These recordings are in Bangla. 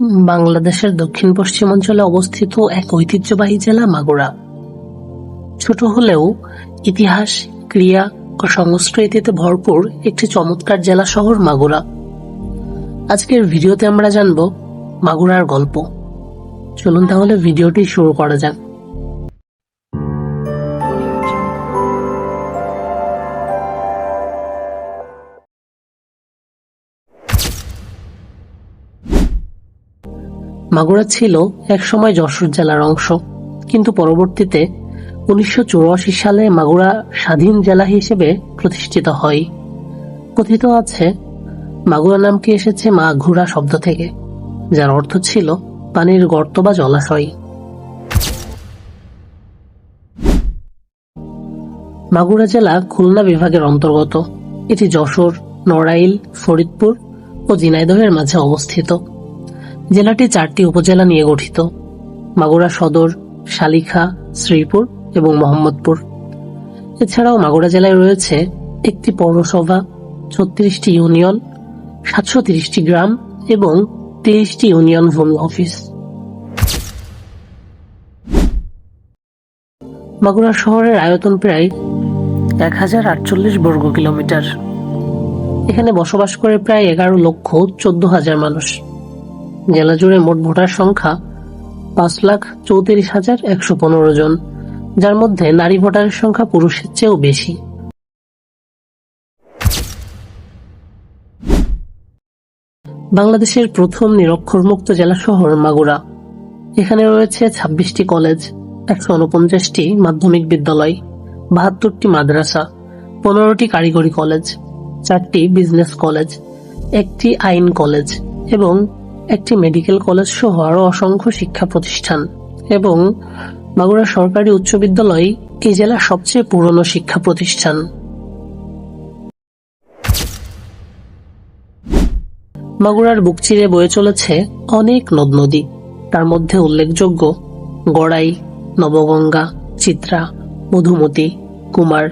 বাংলাদেশের দক্ষিণ পশ্চিমাঞ্চলে অবস্থিত এক ঐতিহ্যবাহী জেলা মাগুরা। ছোট হলেও ইতিহাস, ক্রিয়া ও সংস্কৃতিতে ভরপুর একটি চমৎকার জেলা শহর মাগুরা। আজকের ভিডিওতে আমরা জানব মাগুরার গল্প। চলুন তাহলে ভিডিওটি শুরু করা যাক। মাগুরা ছিল একসময় যশোর জেলার অংশ, কিন্তু পরবর্তীতে উনিশশো চুরাশি সালে মাগুরা স্বাধীন জেলা হিসেবে প্রতিষ্ঠিত হয়। কথিত আছে, মাগুরা নামটি এসেছে মাঘুরা শব্দ থেকে, যার অর্থ ছিল পানির গর্ত বা জলাশয়। মাগুরা জেলা খুলনা বিভাগের অন্তর্গত, এটি যশোর, নড়াইল, ফরিদপুর ও ঝিনাইদহের মাঝে অবস্থিত। জেলাটি চারটি উপজেলা নিয়ে গঠিত। মাগুরা সদর, শালিখা, শ্রীপুর এবং মোহাম্মদপুর। এছাড়াও মাগুরা জেলায় রয়েছে একটি পৌরসভা, ছত্রিশটি ইউনিয়ন, সাতশো তিরিশটি গ্রাম এবং তিরিশটি ইউনিয়ন ভূমি অফিস। মাগুরা শহরের আয়তন প্রায় এক হাজার আটচল্লিশ বর্গ কিলোমিটার। এখানে বসবাস করে প্রায় এগারো লক্ষ চোদ্দ হাজার মানুষ। জেলা জুড়ে মোট ভোটার সংখ্যা পাঁচ লাখ চৌত্রিশ হাজার একশো পনেরো জন, যার মধ্যে নারী ভোটারের সংখ্যা পুরুষের চেয়েও বেশি। বাংলাদেশের প্রথম নিরক্ষরমুক্ত জেলা শহর মাগুরা। এখানে রয়েছে ছাব্বিশটি কলেজ, একশো উনপঞ্চাশটি মাধ্যমিক বিদ্যালয়, বাহাত্তরটি মাদ্রাসা, পনেরোটি কারিগরি কলেজ, চারটি বিজনেস কলেজ, একটি আইন কলেজ এবং একটি মেডিকেল কলেজ সহ আরও অসংখ্য শিক্ষা প্রতিষ্ঠান এবং মাগুরা সরকারি উচ্চ বিদ্যালয় এই জেলার সবচেয়ে পুরনো শিক্ষা প্রতিষ্ঠান। মাগুরার বুক চিরে বয়ে চলেছে অনেক নদ নদী। তার মধ্যে উল্লেখযোগ্য গড়াই, নবগঙ্গা, চিত্রা, মধুমতি, কুমার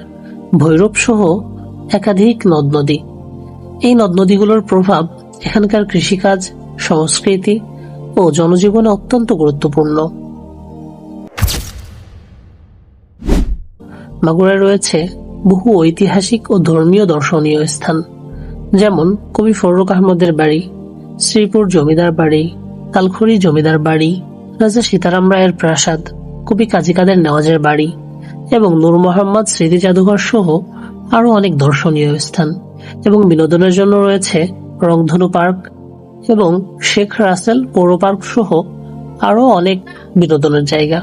ভৈরব সহ একাধিক নদ নদী। এই নদ নদীগুলোর প্রভাব এখানকার কৃষিকাজ সংস্কৃতি ও জনজীবনে অত্যন্ত গুরুত্বপূর্ণ। মাগুরায় রয়েছে বহু ঐতিহাসিক ও ধর্মীয় দর্শনীয় স্থান, যেমন কবি ফররুক আহমদের বাড়ি, শ্রীপুর জমিদার বাড়ি কালখড়ি জমিদার বাড়ি, রাজা সীতারাম রায়ের প্রাসাদ, কবি কাজী কাদের নেওয়াজের বাড়ি এবং নূর মোহাম্মদ স্মৃতি জাদুঘর সহ আরও অনেক দর্শনীয় স্থান এবং বিনোদনের জন্য রয়েছে রংধনু পার্ক এবং শেখ রাসেল পৌর পার্ক সহ আরও অনেক বিনোদনের জায়গা।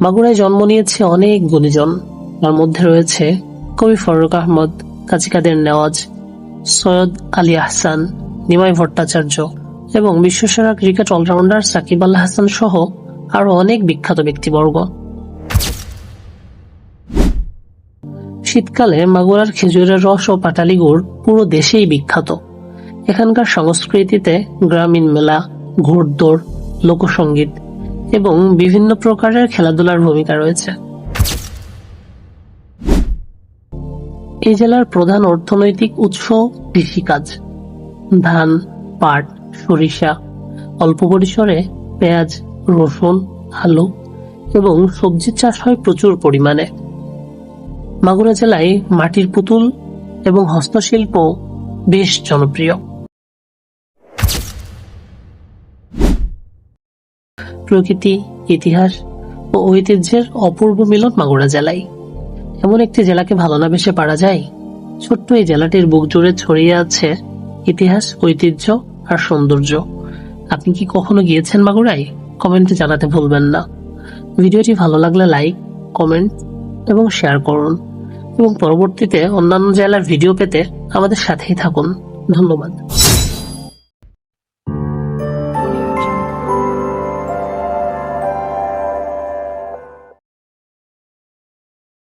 মাগুরায় জন্ম নিয়েছে অনেক গুণীজন। তার মধ্যে রয়েছে কবি ফরুক আহমদ কাজী কাদের নেওয়াজ, সৈয়দ আলী আহসান, নিমাই ভট্টাচার্য এবং বিশ্বসেরা ক্রিকেট অলরাউন্ডার সাকিব আল হাসান সহ আরও অনেক বিখ্যাত ব্যক্তিবর্গ। শীতকালে মাগুরার খেজুরের রস ও পাটালি গুড় পুরো দেশেই বিখ্যাত। এখানকার সংস্কৃতিতে গ্রামীণ মেলা, ঘোড়দৌড় লোকসঙ্গীত এবং বিভিন্ন প্রকারের খেলাধুলার ভূমিকা রয়েছে। এই জেলার প্রধান অর্থনৈতিক উৎস কৃষিকাজ। ধান, পাট, সরিষা, অল্প পরিসরে পেঁয়াজ, রসুন, আলু এবং সবজি চাষ হয় প্রচুর পরিমাণে। মাগুরা জেলায় মাটির পুতুল এবং হস্তশিল্প বেশ জনপ্রিয়। প্রকৃতি, ইতিহাস ও ঐতিহ্যের অপূর্ব মিলন মাগুরা জেলায়। এমন একটি জেলাকে ভালো না বেসে পারা যায়। ছোট্ট এই জেলাটির বুক জুড়ে ছড়িয়ে আছে ইতিহাস, ঐতিহ্য আর সৌন্দর্য। আপনি কি কখনো গিয়েছেন মাগুরায়? কমেন্টে জানাতে ভুলবেন না। ভিডিওটি ভালো লাগলে লাইক, কমেন্ট এবং শেয়ার করুন। এবং পরবর্তীতে অন্যান্য জেলার ভিডিও পেতে আমাদের সাথেই থাকুন। ধন্যবাদ।